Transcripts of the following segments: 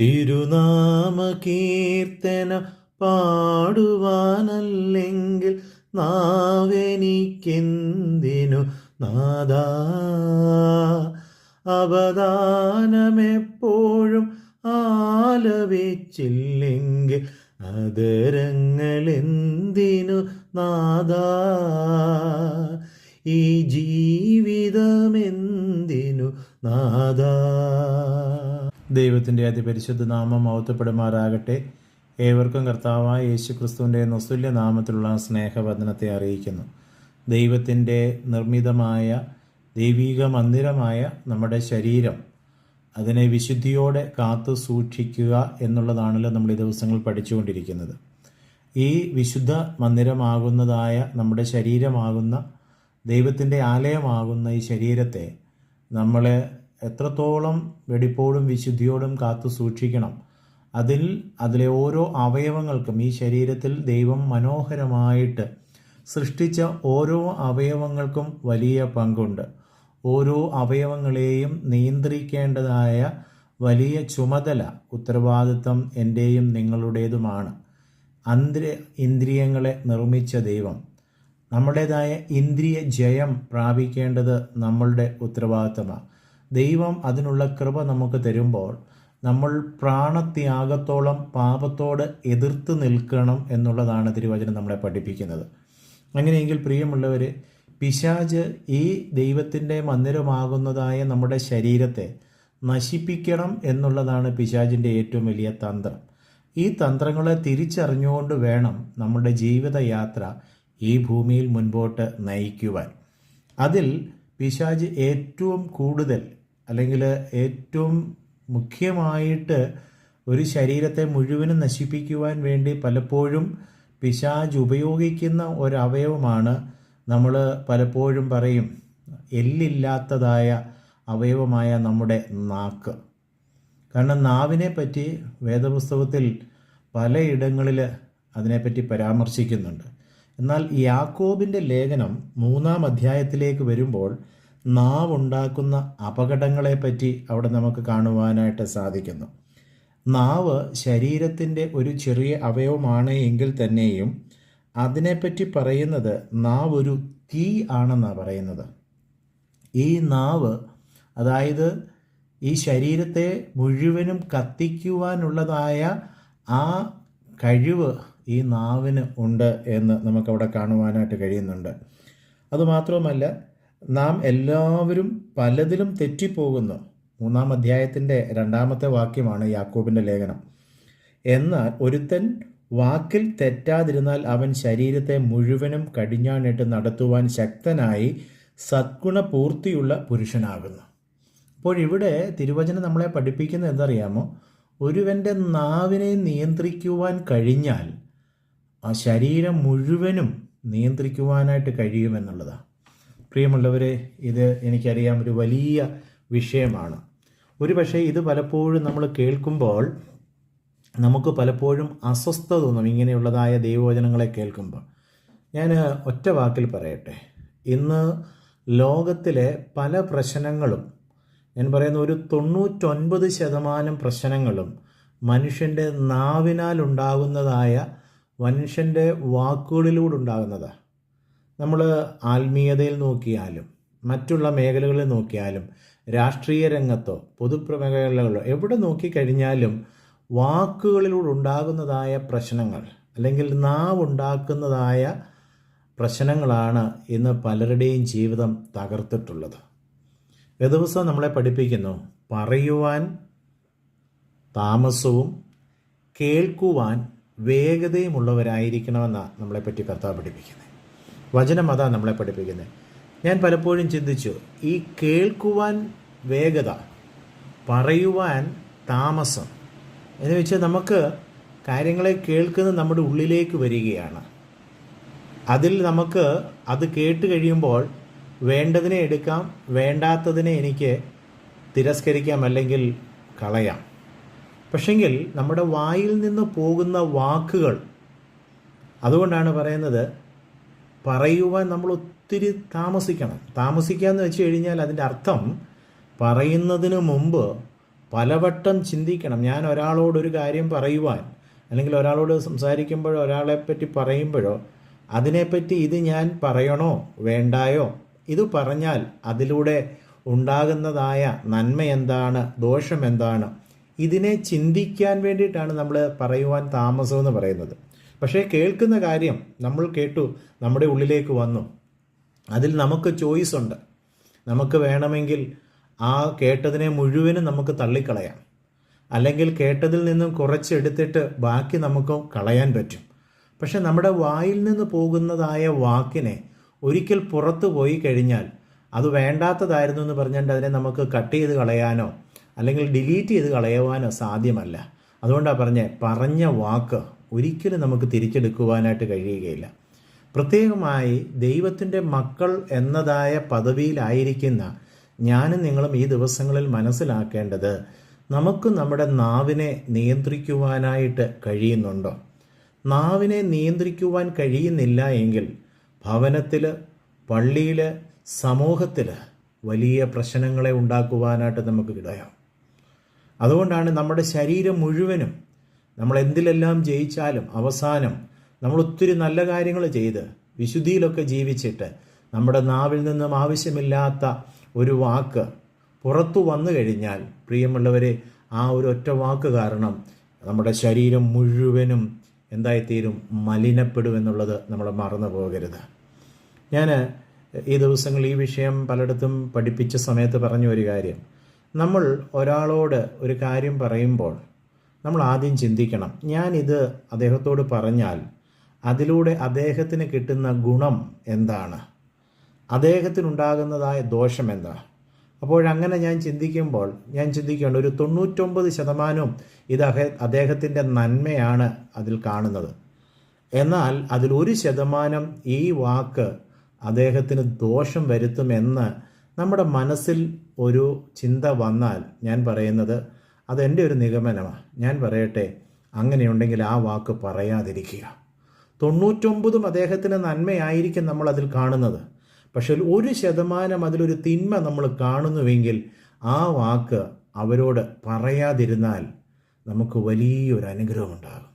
തിരുനാമ കീർത്തന പാടുവാനല്ലെങ്കിൽ നാവെനിക്കെന്തിനു നാദ? അവദാനമെപ്പോഴും ആലപിച്ചില്ലെങ്കിൽ അതരങ്ങളെന്തിനു നാദ? ഈ ജീവിതമെന്തിനു നാദാ? ദൈവത്തിന്റെ അതിപരിശുദ്ധ നാമം മൗത്തപ്പെടുമാറാകട്ടെ ഏവർക്കും കർത്താവായ യേശു ക്രിസ്തുവിന്റെ നസുല്യ നാമത്തിലുള്ള സ്നേഹവദനത്തെ അറിയിക്കുന്നു. ദൈവത്തിന്റെ നിർമ്മിതമായ ദൈവീക മന്ദിരമായ നമ്മുടെ ശരീരം അതിനെ വിശുദ്ധിയോടെ കാത്തു സൂക്ഷിക്കുക എന്നുള്ളതാണല്ലോ നമ്മൾ ഈ ദിവസങ്ങൾ പഠിച്ചുകൊണ്ടിരിക്കുന്നത്. ഈ വിശുദ്ധ മന്ദിരമാകുന്നതായ നമ്മുടെ ശരീരമാകുന്ന ദൈവത്തിന്റെ ആലയമാകുന്ന ഈ ശരീരത്തെ നമ്മൾ എത്രത്തോളം വെടിപ്പോടും വിശുദ്ധിയോടും കാത്തു സൂക്ഷിക്കണം. അതിൽ അതിലെ ഓരോ അവയവങ്ങൾക്കും ഈ ശരീരത്തിൽ ദൈവം മനോഹരമായിട്ട് സൃഷ്ടിച്ച ഓരോ അവയവങ്ങൾക്കും വലിയ പങ്കുണ്ട്. ഓരോ അവയവങ്ങളെയും നിയന്ത്രിക്കേണ്ടതായ വലിയ ചുമതല ഉത്തരവാദിത്വം എന്റെയും നിങ്ങളുടേതുമാണ്. അന്തര ഇന്ദ്രിയങ്ങളെ നിർമ്മിച്ച ദൈവം. നമ്മുടേതായ ഇന്ദ്രിയ ജയം പ്രാപിക്കേണ്ടത് നമ്മളുടെ ഉത്തരവാദിത്തമാണ് ദൈവം അതിനുള്ള കൃപ നമുക്ക് തരുമ്പോൾ നമ്മൾ പ്രാണത്യാഗത്തോളം പാപത്തോട് എതിർത്ത് നിൽക്കണം എന്നുള്ളതാണ് തിരുവചനം നമ്മളെ പഠിപ്പിക്കുന്നത്. അങ്ങനെയെങ്കിൽ പ്രിയമുള്ളവർ പിശാജ് ഈ ദൈവത്തിന്റെ മന്ദിരമാകുന്നതായ നമ്മുടെ ശരീരത്തെ നശിപ്പിക്കണം എന്നുള്ളതാണ് പിശാജിന്റെ ഏറ്റവും വലിയ തന്ത്രം. ഈ തന്ത്രങ്ങളെ തിരിച്ചറിഞ്ഞുകൊണ്ട് വേണം നമ്മുടെ ജീവിതയാത്ര ഈ ഭൂമിയിൽ മുൻപോട്ട് നയിക്കുവാൻ. അതിൽ പിശാജ് ഏറ്റവും കൂടുതൽ അല്ലെങ്കിൽ ഏറ്റവും മുഖ്യമായിട്ട് ഒരു ശരീരത്തെ മുഴുവനും നശിപ്പിക്കുവാൻ വേണ്ടി പലപ്പോഴും പിശാജ് ഉപയോഗിക്കുന്ന ഒരവയവമാണ് നമ്മൾ പലപ്പോഴും പറയും. എല്ലില്ലാത്തതായ അവയവമായ നമ്മുടെ നാക്ക്. കാരണം നാവിനെ പറ്റി വേദപുസ്തകത്തിൽ പലയിടങ്ങളിൽ അതിനെപ്പറ്റി പരാമർശിക്കുന്നുണ്ട്. എന്നാൽ യാക്കോബിന്റെ ലേഖനം മൂന്നാം അധ്യായത്തിലേക്ക് വരുമ്പോൾ നാവ് ഉണ്ടാക്കുന്ന അപകടങ്ങളെപ്പറ്റി അവിടെ നമുക്ക് കാണുവാനായിട്ട് സാധിക്കുന്നു. നാവ് ശരീരത്തിന്റെ ഒരു ചെറിയ അവയവമാണ് എങ്കിൽ തന്നെയും അതിനെപ്പറ്റി പറയുന്നത് നാവ് ഒരു തീ ആണെന്നാണ് പറയുന്നത്. ഈ നാവ് അതായത് ഈ ശരീരത്തെ മുഴുവനും കത്തിക്കുവാനുള്ളതായ ആ കഴിവ് ഈ നാവിന് ഉണ്ട് എന്ന് നമുക്കവിടെ കാണുവാനായിട്ട് കഴിയുന്നുണ്ട്. അതുമാത്രവുമല്ല നാം എല്ലാവരും പലതിലും തെറ്റിപ്പോകുന്നു. മൂന്നാം അധ്യായത്തിന്റെ രണ്ടാമത്തെ വാക്യമാണ് യാക്കോബിന്റെ ലേഖനം. എന്നാൽ ഒരുത്തൻ വാക്കിൽ തെറ്റാതിരുന്നാൽ അവൻ ശരീരത്തെ മുഴുവനും കടിഞ്ഞാണിട്ട് നടത്തുവാൻ ശക്തനായി സദ്ഗുണപൂർത്തിയുള്ള പുരുഷനാകുന്നു. അപ്പോൾ ഇവിടെ തിരുവചനം നമ്മളെ പഠിപ്പിക്കുന്നത് എന്തറിയാമോ? ഒരുവന്റെ നാവിനെ നിയന്ത്രിക്കുവാൻ കഴിഞ്ഞാൽ ആ ശരീരം മുഴുവനും നിയന്ത്രിക്കുവാനായിട്ട് കഴിയുമെന്നുള്ളതാണ് പ്രിയമുള്ളവരെ ഇത് എനിക്കറിയാം ഒരു വലിയ വിഷയമാണ്. ഒരു പക്ഷേ ഇത് പലപ്പോഴും നമ്മൾ കേൾക്കുമ്പോൾ നമുക്ക് പലപ്പോഴും അസ്വസ്ഥ തോന്നും ഇങ്ങനെയുള്ളതായ ദൈവവചനങ്ങളെ കേൾക്കുമ്പോൾ. ഞാൻ ഒറ്റ വാക്കിൽ പറയട്ടെ. ഇന്ന് ലോകത്തിലെ പല പ്രശ്നങ്ങളും ഞാൻ പറയുന്ന ഒരു തൊണ്ണൂറ്റൊൻപത് ശതമാനം പ്രശ്നങ്ങളും മനുഷ്യന്റെ നാവിനാൽ ഉണ്ടാകുന്നതായ മനുഷ്യന്റെ വാക്കുകളിലൂടെ ഉണ്ടാകുന്നതാണ് നമ്മൾ ആത്മീയതയിൽ നോക്കിയാലും മറ്റുള്ള മേഖലകളിൽ നോക്കിയാലും രാഷ്ട്രീയ രംഗത്തോ പൊതുപ്രമേഖലകളിലോ എവിടെ നോക്കിക്കഴിഞ്ഞാലും വാക്കുകളിലൂടെ ഉണ്ടാകുന്നതായ പ്രശ്നങ്ങൾ അല്ലെങ്കിൽ നാവ് ഉണ്ടാക്കുന്നതായ പ്രശ്നങ്ങളാണ് ഇന്ന് പലരുടെയും ജീവിതം തകർത്തിട്ടുള്ളത്. ദിവസം നമ്മളെ പഠിപ്പിക്കുന്നു പറയുവാൻ താമസവും കേൾക്കുവാൻ വേഗതയുമുള്ളവരായിരിക്കണമെന്നാണ് നമ്മളെപ്പറ്റി കർത്താവ് പഠിപ്പിക്കുന്നത് വചനം അതാണ് നമ്മളെ പഠിപ്പിക്കുന്നത് ഞാൻ പലപ്പോഴും ചിന്തിച്ചു ഈ കേൾക്കുവാൻ വേഗത പറയുവാൻ താമസം എന്ന് വെച്ചാൽ നമുക്ക് കാര്യങ്ങളെ കേൾക്കുന്നത് നമ്മുടെ ഉള്ളിലേക്ക് വരികയാണ്. അതിൽ നമുക്ക് അത് കേട്ട് കഴിയുമ്പോൾ വേണ്ടതിനെ എടുക്കാം വേണ്ടാത്തതിനെ എനിക്ക് തിരസ്കരിക്കാം അല്ലെങ്കിൽ കളയാം. പക്ഷെങ്കിൽ നമ്മുടെ വായിൽ നിന്ന് പോകുന്ന വാക്കുകൾ അതുകൊണ്ടാണ് പറയുന്നത് പറയുവാൻ നമ്മൾ ഒത്തിരി താമസിക്കണം. താമസിക്കുക എന്ന് വെച്ച് കഴിഞ്ഞാൽ അതിന്റെ അർത്ഥം പറയുന്നതിന് മുമ്പ് പലവട്ടം ചിന്തിക്കണം. ഞാൻ ഒരാളോടൊരു കാര്യം പറയുവാൻ അല്ലെങ്കിൽ ഒരാളോട് സംസാരിക്കുമ്പോഴോ ഒരാളെപ്പറ്റി പറയുമ്പോഴോ അതിനെപ്പറ്റി ഇത് ഞാൻ പറയണോ വേണ്ടായോ ഇത് പറഞ്ഞാൽ അതിലൂടെ ഉണ്ടാകുന്നതായ നന്മ എന്താണ് ദോഷം എന്താണ് ഇതിനെ ചിന്തിക്കാൻ വേണ്ടിയിട്ടാണ് നമ്മൾ പറയുവാൻ താമസം എന്ന് പറയുന്നത്. പക്ഷേ കേൾക്കുന്ന കാര്യം നമ്മൾ കേട്ടു നമ്മുടെ ഉള്ളിലേക്ക് വന്നു. അതിൽ നമുക്ക് ചോയ്സ് ഉണ്ട്. നമുക്ക് വേണമെങ്കിൽ ആ കേട്ടതിനെ മുഴുവനും നമുക്ക് തള്ളിക്കളയാം. അല്ലെങ്കിൽ കേട്ടതിൽ നിന്നും കുറച്ചെടുത്തിട്ട് ബാക്കി നമുക്ക് കളയാൻ പറ്റും. പക്ഷെ നമ്മുടെ വായിൽ നിന്ന് പോകുന്നതായ വാക്കിനെ ഒരിക്കൽ പുറത്തു പോയി കഴിഞ്ഞാൽ അത് വേണ്ടാത്തതായിരുന്നു എന്ന് പറഞ്ഞുകൊണ്ട് അതിനെ നമുക്ക് കട്ട് ചെയ്ത് കളയാനോ അല്ലെങ്കിൽ ഡിലീറ്റ് ചെയ്ത് കളയുവാനോ സാധ്യമല്ല. അതുകൊണ്ടാണ് പറഞ്ഞത് പറഞ്ഞ വാക്ക് ഒരിക്കലും നമുക്ക് തിരിച്ചെടുക്കുവാനായിട്ട് കഴിയുകയില്ല. പ്രത്യേകമായി ദൈവത്തിന്റെ മക്കൾ എന്നതായ പദവിയിലായിരിക്കുന്ന ഞാനും നിങ്ങളും ഈ ദിവസങ്ങളിൽ മനസ്സിലാക്കേണ്ടത് നമുക്ക് നമ്മുടെ നാവിനെ നിയന്ത്രിക്കുവാനായിട്ട് കഴിയുന്നുണ്ടോ? നാവിനെ നിയന്ത്രിക്കുവാൻ കഴിയുന്നില്ല എങ്കിൽ ഭവനത്തിൽ പള്ളിയിൽ സമൂഹത്തിൽ വലിയ പ്രശ്നങ്ങളെ ഉണ്ടാക്കുവാനായിട്ട് നമുക്ക് ഇടയാം അതുകൊണ്ടാണ് നമ്മുടെ ശരീരം മുഴുവനും നമ്മൾ എന്തിലെല്ലാം ജയിച്ചാലും അവസാനം നമ്മൾ ഒത്തിരി നല്ല കാര്യങ്ങൾ ചെയ്ത് വിശുദ്ധിയിലൊക്കെ ജീവിച്ചിട്ട് നമ്മുടെ നാവിൽ നിന്നും ആവശ്യമില്ലാത്ത ഒരു വാക്ക് പുറത്തു വന്നു കഴിഞ്ഞാൽ പ്രിയമുള്ളവരെ ആ ഒരു ഒറ്റ വാക്ക് കാരണം നമ്മുടെ ശരീരം മുഴുവനും എന്തായിത്തീരും മലിനപ്പെടുമെന്നുള്ളത് നമ്മൾ മറന്നു പോകരുത്. ഞാൻ ഈ ദിവസങ്ങൾ ഈ വിഷയം പലയിടത്തും പഠിപ്പിച്ച സമയത്ത് പറഞ്ഞ ഒരു കാര്യം. നമ്മൾ ഒരാളോട് ഒരു കാര്യം പറയുമ്പോൾ നമ്മൾ ആദ്യം ചിന്തിക്കണം. ഞാനിത് അദ്ദേഹത്തോട് പറഞ്ഞാൽ അതിലൂടെ അദ്ദേഹത്തിന് കിട്ടുന്ന ഗുണം എന്താണ്? അദ്ദേഹത്തിനുണ്ടാകുന്നതായ ദോഷം എന്താ? അപ്പോഴങ്ങനെ ഞാൻ ചിന്തിക്കുമ്പോൾ ഞാൻ ചിന്തിക്കുകയാണ് ഒരു തൊണ്ണൂറ്റൊമ്പത് ശതമാനവും ഇത് അദ്ദേഹത്തിന്റെ നന്മയാണ് അതിൽ കാണുന്നത്. എന്നാൽ അതിൽ ഒരു ശതമാനം ഈ വാക്ക് അദ്ദേഹത്തിന് ദോഷം വരുത്തുമെന്ന് നമ്മുടെ മനസ്സിൽ ഒരു ചിന്ത വന്നാൽ ഞാൻ പറയുന്നത് അതെന്റെ ഒരു നിഗമനമാണ്. ഞാൻ പറയട്ടെ അങ്ങനെയുണ്ടെങ്കിൽ ആ വാക്ക് പറയാതിരിക്കുക. തൊണ്ണൂറ്റൊമ്പതും അദ്ദേഹത്തിന് നന്മയായിരിക്കും നമ്മൾ അതിൽ കാണുന്നത്. പക്ഷേ ഒരു ശതമാനം അതിലൊരു തിന്മ നമ്മൾ കാണുന്നുവെങ്കിൽ ആ വാക്ക് അവരോട് പറയാതിരുന്നാൽ നമുക്ക് വലിയൊരു അനുഗ്രഹം ഉണ്ടാകും.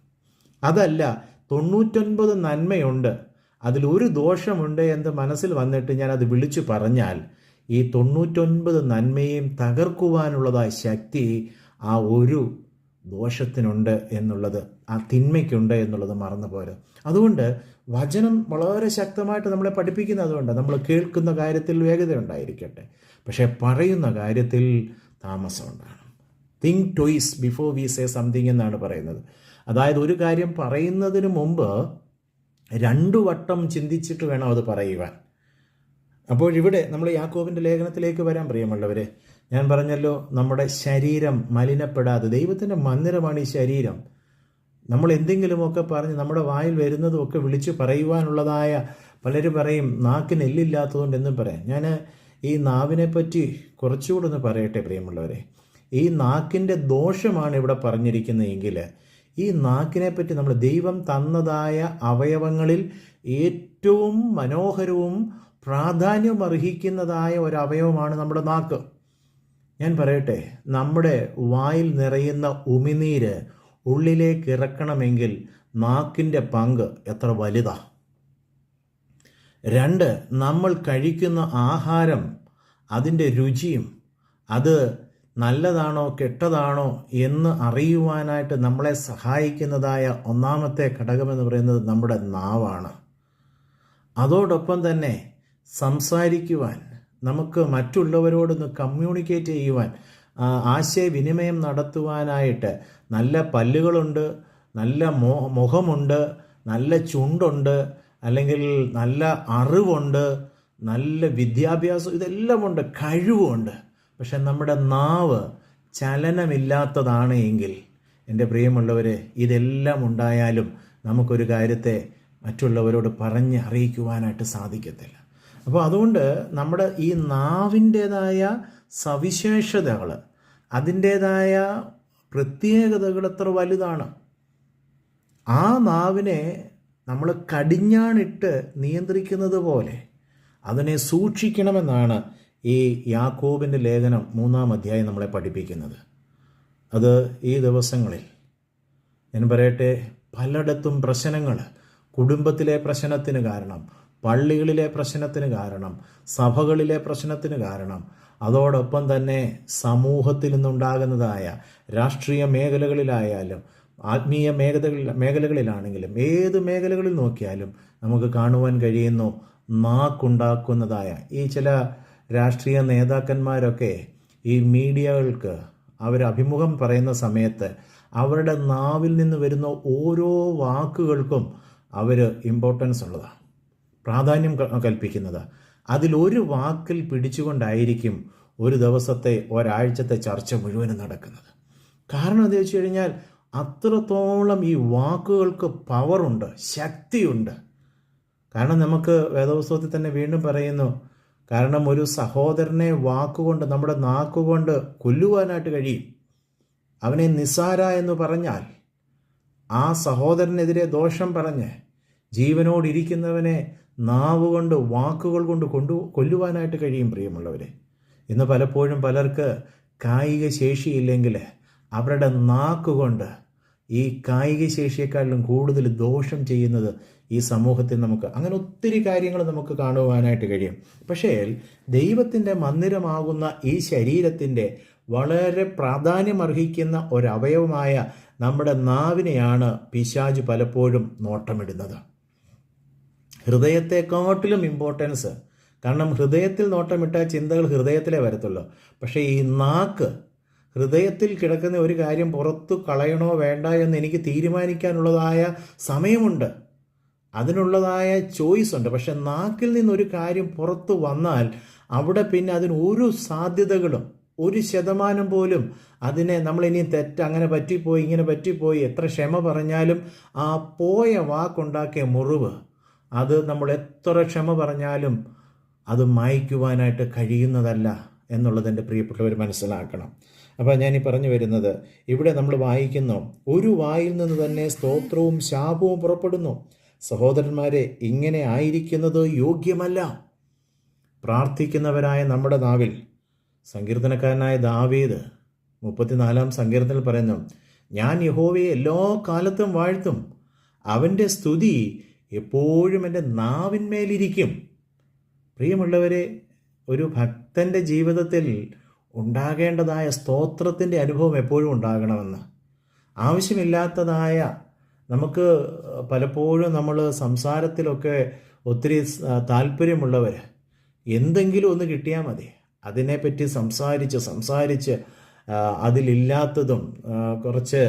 അതല്ല തൊണ്ണൂറ്റൊൻപത് നന്മയുണ്ട്. അതിലൊരു ദോഷമുണ്ട് എന്ന് മനസ്സിൽ വന്നിട്ട് ഞാൻ അത് വിളിച്ചു പറഞ്ഞാൽ ഈ തൊണ്ണൂറ്റൊൻപത് നന്മയും തകർക്കുവാനുള്ളതായ ശക്തി ആ ഒരു ദോഷത്തിനുണ്ട് എന്നുള്ളത് ആ തിന്മയ്ക്കുണ്ട് എന്നുള്ളത് മറന്നു പോരുത് അതുകൊണ്ട് വചനം വളരെ ശക്തമായിട്ട് നമ്മളെ പഠിപ്പിക്കുന്നത് അതുകൊണ്ട് നമ്മൾ കേൾക്കുന്ന കാര്യത്തിൽ വേഗത ഉണ്ടായിരിക്കട്ടെ. പക്ഷേ പറയുന്ന കാര്യത്തിൽ താമസം ഉണ്ടാകണം. Think twice before we say something എന്നാണ് പറയുന്നത്. അതായത് ഒരു കാര്യം പറയുന്നതിന് മുമ്പ് രണ്ടു വട്ടം ചിന്തിച്ചിട്ട് വേണം അത് പറയുവാൻ. അപ്പോൾ ഇവിടെ നമ്മൾ യാക്കോബിന്റെ ലേഖനത്തിലേക്ക് വരാൻ പ്രിയമുള്ളവരെ. ഞാൻ പറഞ്ഞല്ലോ നമ്മുടെ ശരീരം മലിനപ്പെടാതെ ദൈവത്തിന്റെ മന്ദിരമാണ് ഈ ശരീരം. നമ്മൾ എന്തെങ്കിലുമൊക്കെ പറഞ്ഞ് നമ്മുടെ വായിൽ വരുന്നതും ഒക്കെ വിളിച്ചു പറയുവാനുള്ളതായ പലരും പറയും നാക്കിന് എല്ലില്ലാത്തതുകൊണ്ട് എന്നും പറയാം. ഞാൻ ഈ നാവിനെ പറ്റി കുറച്ചുകൂടെ ഒന്ന് പറയട്ടെ പ്രിയമുള്ളവരെ. ഈ നാക്കിന്റെ ദോഷമാണ് ഇവിടെ പറഞ്ഞിരിക്കുന്നതെങ്കിൽ ഈ നാക്കിനെ പറ്റി നമ്മൾ ദൈവം തന്നതായ അവയവങ്ങളിൽ ഏറ്റവും മനോഹരവും പ്രാധാന്യം അർഹിക്കുന്നതായ ഒരു അവയവമാണ് നമ്മുടെ നാക്ക്. ഞാൻ പറയട്ടെ നമ്മുടെ വായിൽ നിറയുന്ന ഉമിനീര് ഉള്ളിലേക്ക് ഇറക്കണമെങ്കിൽ നാക്കിന്റെ പങ്ക് എത്ര വലുതാ? രണ്ട് നമ്മൾ കഴിക്കുന്ന ആഹാരം അതിന്റെ രുചിയും അത് നല്ലതാണോ കെട്ടതാണോ എന്ന് അറിയുവാനായിട്ട് നമ്മളെ സഹായിക്കുന്നതായ ഒന്നാമത്തെ ഘടകമെന്ന് പറയുന്നത് നമ്മുടെ നാവാണ്. അതോടൊപ്പം തന്നെ സംസാരിക്കുവാൻ നമുക്ക് മറ്റുള്ളവരോടൊന്ന് കമ്മ്യൂണിക്കേറ്റ് ചെയ്യുവാൻ ആശയവിനിമയം നടത്തുവാനായിട്ട് നല്ല പല്ലുകളുണ്ട് നല്ല മോ മുഖമുണ്ട് നല്ല ചുണ്ടുണ്ട് അല്ലെങ്കിൽ നല്ല അറിവുണ്ട് നല്ല വിദ്യാഭ്യാസം ഇതെല്ലാം ഉണ്ട് കഴിവുമുണ്ട്. പക്ഷെ നമ്മുടെ നാവ് ചലനമില്ലാത്തതാണ് എങ്കിൽ എന്റെ പ്രിയമുള്ളവരെ ഇതെല്ലാം ഉണ്ടായാലും നമുക്കൊരു കാര്യത്തെ മറ്റുള്ളവരോട് പറഞ്ഞ് അറിയിക്കുവാനായിട്ട് സാധിക്കത്തില്ല. അപ്പോൾ അതുകൊണ്ട് നമ്മുടെ ഈ നാവിന്റേതായ സവിശേഷതകൾ അതിന്റേതായ പ്രത്യേകതകൾ എത്ര വലുതാണ്. ആ നാവിനെ നമ്മൾ കടിഞ്ഞാണിട്ട് നിയന്ത്രിക്കുന്നത് പോലെ അതിനെ സൂക്ഷിക്കണമെന്നാണ് ഈ യാക്കോബിന്റെ ലേഖനം മൂന്നാം അധ്യായം നമ്മളെ പഠിപ്പിക്കുന്നത്. അത് ഈ ദിവസങ്ങളിൽ ഞാൻ പറയട്ടെ പലയിടത്തും പ്രശ്നങ്ങൾ കുടുംബത്തിലെ പ്രശ്നത്തിന് കാരണം പള്ളികളിലെ പ്രശ്നത്തിന് കാരണം സഭകളിലെ പ്രശ്നത്തിന് കാരണം അതോടൊപ്പം തന്നെ സമൂഹത്തിൽ നിന്നുണ്ടാകുന്നതായ രാഷ്ട്രീയ മേഖലകളിലായാലും ആത്മീയ മേഖലകളിൽ മേഖലകളിലാണെങ്കിലും ഏത് മേഖലകളിൽ നോക്കിയാലും നമുക്ക് കാണുവാൻ കഴിയുന്നു നാക്കുണ്ടാക്കുന്നതായ ഈ ചില രാഷ്ട്രീയ നേതാക്കന്മാരൊക്കെ ഈ മീഡിയകൾക്ക് അവർ അഭിമുഖം പറയുന്ന സമയത്ത് അവരുടെ നാവിൽ നിന്ന് വരുന്ന ഓരോ വാക്കുകൾക്കും അവർ ഇമ്പോർട്ടൻസ് ഉള്ളതാണ്. പ്രാധാന്യം കൽപ്പിക്കുന്നത്. അതിലൊരു വാക്കിൽ പിടിച്ചുകൊണ്ടായിരിക്കും ഒരു ദിവസത്തെ ഒരാഴ്ചത്തെ ചർച്ച മുഴുവനും നടക്കുന്നത്. കാരണം എന്താ വെച്ച് കഴിഞ്ഞാൽ അത്രത്തോളം ഈ വാക്കുകൾക്ക് പവറുണ്ട് ശക്തിയുണ്ട്. കാരണം നമുക്ക് വേദപുസ്തകത്തിൽ തന്നെ വീണ്ടും പറയുന്നു കാരണം ഒരു സഹോദരനെ വാക്കുകൊണ്ട് നമ്മുടെ നാക്കുകൊണ്ട് കൊല്ലുവാനായിട്ട് കഴിയും. അവനെ നിസാര എന്ന് പറഞ്ഞാൽ ആ സഹോദരനെതിരെ ദോഷം പറഞ്ഞ് ജീവനോടിരിക്കുന്നവനെ നാവ് കൊണ്ട് വാക്കുകൾ കൊണ്ട് കൊണ്ടു കൊല്ലുവാനായിട്ട് കഴിയും പ്രിയമുള്ളവരെ. ഇന്ന് പലപ്പോഴും പലർക്ക് കായിക ശേഷിയില്ലെങ്കിൽ അവരുടെ നാക്കുകൊണ്ട് ഈ കായിക ശേഷിയെക്കാളിലും കൂടുതൽ ദോഷം ചെയ്യുന്നത് ഈ സമൂഹത്തിൽ നമുക്ക് അങ്ങനെ ഒത്തിരി കാര്യങ്ങൾ നമുക്ക് കാണുവാനായിട്ട് കഴിയും. പക്ഷേ ദൈവത്തിന്റെ മന്ദിരമാകുന്ന ഈ ശരീരത്തിന്റെ വളരെ പ്രാധാന്യമർഹിക്കുന്ന ഒരവയവമായ നമ്മുടെ നാവിനെയാണ് പിശാജ് പലപ്പോഴും നോട്ടമിടുന്നത്. ഹൃദയത്തെക്കാട്ടിലും ഇമ്പോർട്ടൻസ് കാരണം ഹൃദയത്തിൽ നോട്ടമിട്ട ചിന്തകൾ ഹൃദയത്തിലേ വരത്തുള്ളൂ. പക്ഷേ ഈ നാക്ക് ഹൃദയത്തിൽ കിടക്കുന്ന ഒരു കാര്യം പുറത്തു കളയണോ വേണ്ട എന്ന് എനിക്ക് തീരുമാനിക്കാനുള്ളതായ സമയമുണ്ട്. അതിനുള്ളതായ ചോയ്സ് ഉണ്ട്. പക്ഷെ നാക്കിൽ നിന്നൊരു കാര്യം പുറത്തു വന്നാൽ അവിടെ പിന്നെ അതിന് ഒരു സാധ്യതകളും ഒരു ശതമാനം പോലും അതിനെ നമ്മൾ ഇനിയും തെറ്റ് അങ്ങനെ പറ്റിപ്പോയി ഇങ്ങനെ പറ്റിപ്പോയി എത്ര ക്ഷമ പറഞ്ഞാലും ആ പോയ വാക്കുണ്ടാക്കിയ മുറിവ് അത് നമ്മൾ എത്ര ക്ഷമ പറഞ്ഞാലും അത് മായ്ക്കുവാനായിട്ട് കഴിയുന്നതല്ല എന്നുള്ളത് എന്റെ പ്രിയപ്പെട്ടവർ മനസ്സിലാക്കണം. അപ്പോൾ ഞാൻ ഈ പറഞ്ഞു വരുന്നത് ഇവിടെ നമ്മൾ വായിക്കുന്നു ഒരു വായിൽ നിന്ന് തന്നെ സ്തോത്രവും ശാപവും പുറപ്പെടുന്നു. സഹോദരന്മാരെ ഇങ്ങനെ ആയിരിക്കുന്നത് യോഗ്യമല്ല. പ്രാർത്ഥിക്കുന്നവരായ നമ്മുടെ നാവിൽ സങ്കീർത്തനക്കാരനായ ദാവീദ് മുപ്പത്തിനാലാം സങ്കീർത്തനത്തിൽ പറയുന്നു ഞാൻ യഹോവയെ എല്ലാ കാലത്തും വാഴ്ത്തും. അവന്റെ സ്തുതി എപ്പോഴും എന്റെ നാവിന്മേലിരിക്കും. പ്രിയമുള്ളവരെ ഒരു ഭക്തന്റെ ജീവിതത്തിൽ ഉണ്ടാകേണ്ടതായ സ്തോത്രത്തിന്റെ അനുഭവം എപ്പോഴും ഉണ്ടാകണമെന്ന്. ആവശ്യമില്ലാത്തതായ നമുക്ക് പലപ്പോഴും നമ്മൾ സംസാരത്തിലൊക്കെ ഒത്തിരി താല്പര്യമുള്ളവർ എന്തെങ്കിലും ഒന്ന് കിട്ടിയാൽ മതി. അതിനെപ്പറ്റി സംസാരിച്ച് സംസാരിച്ച് അതിലില്ലാത്തതും കുറച്ച്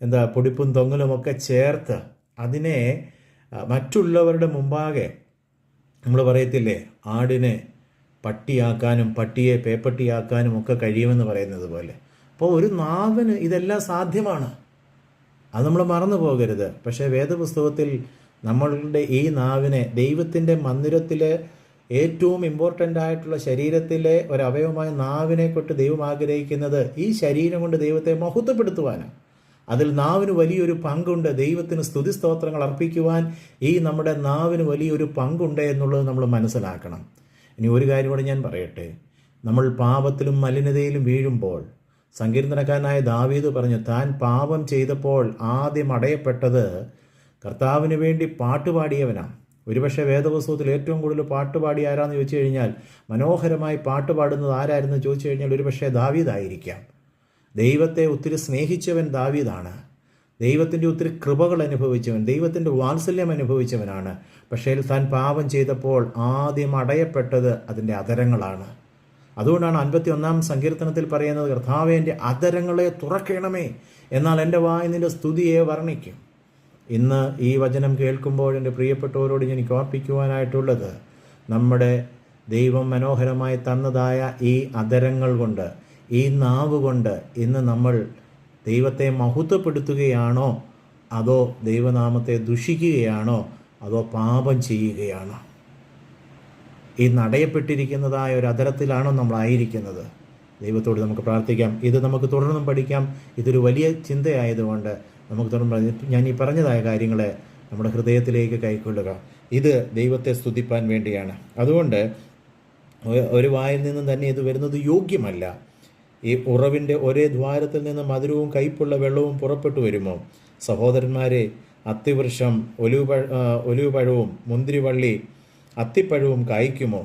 എന്താ പൊടിപ്പും തൊങ്ങലുമൊക്കെ ചേർത്ത് അതിനെ മറ്റുള്ളവരുടെ മുമ്പാകെ നമ്മൾ പറയത്തില്ലേ ആടിനെ പട്ടിയാക്കാനും പട്ടിയെ പേപ്പട്ടിയാക്കാനും ഒക്കെ കഴിയുമെന്ന് പറയുന്നത് പോലെ. അപ്പോൾ ഒരു നാവിന് ഇതെല്ലാം സാധ്യമാണ്. അത് നമ്മൾ മറന്നു പോകരുത്. പക്ഷേ വേദപുസ്തകത്തിൽ നമ്മളുടെ ഈ നാവിനെ ദൈവത്തിന്റെ മന്ദിരത്തിലെ ഏറ്റവും ഇമ്പോർട്ടന്റ് ആയിട്ടുള്ള ശരീരത്തിലെ ഒരവയവമായ നാവിനെ കൊണ്ട് ദൈവം ആഗ്രഹിക്കുന്നത് ഈ ശരീരം കൊണ്ട് ദൈവത്തെ മഹത്വപ്പെടുത്തുവാനാണ്. അതിൽ നാവിന് വലിയൊരു പങ്കുണ്ട്. ദൈവത്തിന് സ്തുതി സ്തോത്രങ്ങൾ അർപ്പിക്കുവാൻ ഈ നമ്മുടെ നാവിന് വലിയൊരു പങ്കുണ്ട് എന്നുള്ളത് നമ്മൾ മനസ്സിലാക്കണം. ഇനി ഒരു കാര്യം കൂടെ ഞാൻ പറയട്ടെ. നമ്മൾ പാപത്തിലും മലിനതയിലും വീഴുമ്പോൾ സങ്കീർത്തനക്കാരനായ ദാവീദ് പറഞ്ഞു താൻ പാപം ചെയ്തപ്പോൾ ആദ്യം അടയപ്പെട്ടത് കർത്താവിന് വേണ്ടി പാട്ടുപാടിയവനാണ് ഒരുപക്ഷെ വേദപുസ്തകത്തിൽ ഏറ്റവും കൂടുതൽ പാട്ടുപാടി ആരാന്ന് ചോദിച്ചു കഴിഞ്ഞാൽ മനോഹരമായി പാട്ടുപാടുന്നത് ആരായിരുന്നു ചോദിച്ചു കഴിഞ്ഞാൽ ഒരുപക്ഷെ ദാവീദായിരിക്കാം ദൈവത്തെ ഒത്തിരി സ്നേഹിച്ചവൻ ദാവീദാണ്. ദൈവത്തിന്റെ ഒത്തിരി കൃപകൾ അനുഭവിച്ചവൻ ദൈവത്തിന്റെ വാത്സല്യം അനുഭവിച്ചവനാണ്. പക്ഷേ താൻ പാപം ചെയ്തപ്പോൾ ആദ്യം അടയപ്പെട്ടത് അതിന്റെ അതരങ്ങളാണ് അതുകൊണ്ടാണ് അൻപത്തി ഒന്നാം സങ്കീർത്തനത്തിൽ പറയുന്നത് കർത്താവെ എന്റെ അതരങ്ങളെ തുറക്കണമേ എന്നാൽ എന്റെ വായ നിന്റെ സ്തുതിയെ വർണിക്കും. ഇന്ന് ഈ വചനം കേൾക്കുമ്പോൾ എന്റെ പ്രിയപ്പെട്ടവരോട് എനിക്ക് ഓർപ്പിക്കുവാനായിട്ടുള്ളത് നമ്മുടെ ദൈവം മനോഹരമായി തന്നതായ ഈ അതരങ്ങൾ കൊണ്ട് ഈ നാവ് കൊണ്ട് ഇന്ന് നമ്മൾ ദൈവത്തെ മഹത്വപ്പെടുത്തുകയാണോ? അതോ ദൈവനാമത്തെ ദുഷിക്കുകയാണോ? അതോ പാപം ചെയ്യുകയാണോ? ഈ നടയപ്പെട്ടിരിക്കുന്നതായ ഒരു അതരത്തിലാണോ നമ്മളായിരിക്കുന്നത് ദൈവത്തോട് നമുക്ക് പ്രാർത്ഥിക്കാം. ഇത് നമുക്ക് തുടർന്നും പഠിക്കാം. ഇതൊരു വലിയ ചിന്തയായതുകൊണ്ട് നമുക്ക് തുടർന്ന് ഞാൻ ഈ പറഞ്ഞതായ കാര്യങ്ങളെ നമ്മുടെ ഹൃദയത്തിലേക്ക് കൈക്കൊള്ളുക. ഇത് ദൈവത്തെ സ്തുതിപ്പാൻ വേണ്ടിയാണ്. അതുകൊണ്ട് ഒരു വായിൽ നിന്നും തന്നെ ഇത് വരുന്നത് യോഗ്യമല്ല. ഈ ഉറവിന്റെ ഒരേ ദ്വാരത്തിൽ നിന്ന് മധുരവും കയ്പുള്ള വെള്ളവും പുറപ്പെട്ടു വരുമോ? സഹോദരന്മാരെ അത്തിവൃക്ഷം ഒലിവ് ഒലിവഴവും ഒലിവ് പഴവും മുന്തിരിവള്ളി അത്തിപ്പഴവും കായ്ക്കുമോ?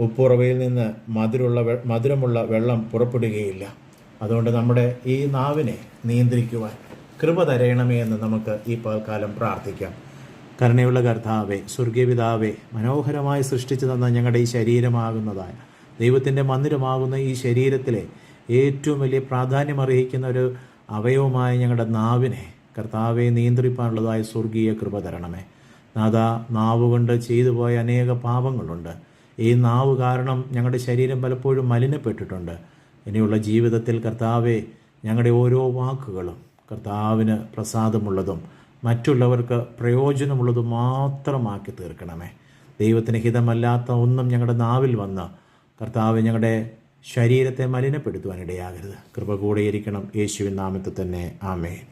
ഉപ്പുറവയിൽ നിന്ന് മധുരമുള്ള മധുരമുള്ള വെള്ളം പുറപ്പെടുകയില്ല. അതുകൊണ്ട് നമ്മുടെ ഈ നാവിനെ നിയന്ത്രിക്കുവാൻ കൃപ തരയണമേ എന്ന് നമുക്ക് ഈ പാൽക്കാലം പ്രാർത്ഥിക്കാം. കരുണയുള്ള കർത്താവെ സ്വർഗീയപിതാവെ മനോഹരമായി സൃഷ്ടിച്ചു തന്ന ഞങ്ങളുടെ ഈ ശരീരമാകുന്നതായ ദൈവത്തിന്റെ മന്ദിരമാകുന്ന ഈ ശരീരത്തിലെ ഏറ്റവും വലിയ പ്രാധാന്യം അർഹിക്കുന്ന ഒരു അവയവമായ ഞങ്ങളുടെ നാവിനെ കർത്താവെ നിയന്ത്രിപ്പാനുള്ളതായ സ്വർഗീയ കൃപ തരണമേ. നാഥ നാവ് കൊണ്ട് ചെയ്തു പോയ അനേക പാപങ്ങളുണ്ട്. ഈ നാവ് കാരണം ഞങ്ങളുടെ ശരീരം പലപ്പോഴും മലിനപ്പെട്ടിട്ടുണ്ട്. ഇനിയുള്ള ജീവിതത്തിൽ കർത്താവെ ഞങ്ങളുടെ ഓരോ വാക്കുകളും കർത്താവിന് പ്രസാദമുള്ളതും മറ്റുള്ളവർക്ക് പ്രയോജനമുള്ളതും മാത്രമാക്കി തീർക്കണമേ. ദൈവത്തിന് ഹിതമല്ലാത്ത ഒന്നും ഞങ്ങളുടെ നാവിൽ വന്ന് കർത്താവ് ഞങ്ങളുടെ ശരീരത്തെ മലിനപ്പെടുത്തുവാൻ ഇടയാകരുത് കൃപ കൂടെയിരിക്കണം. യേശുവിൻ നാമത്തിൽ തന്നെ. ആമേൻ.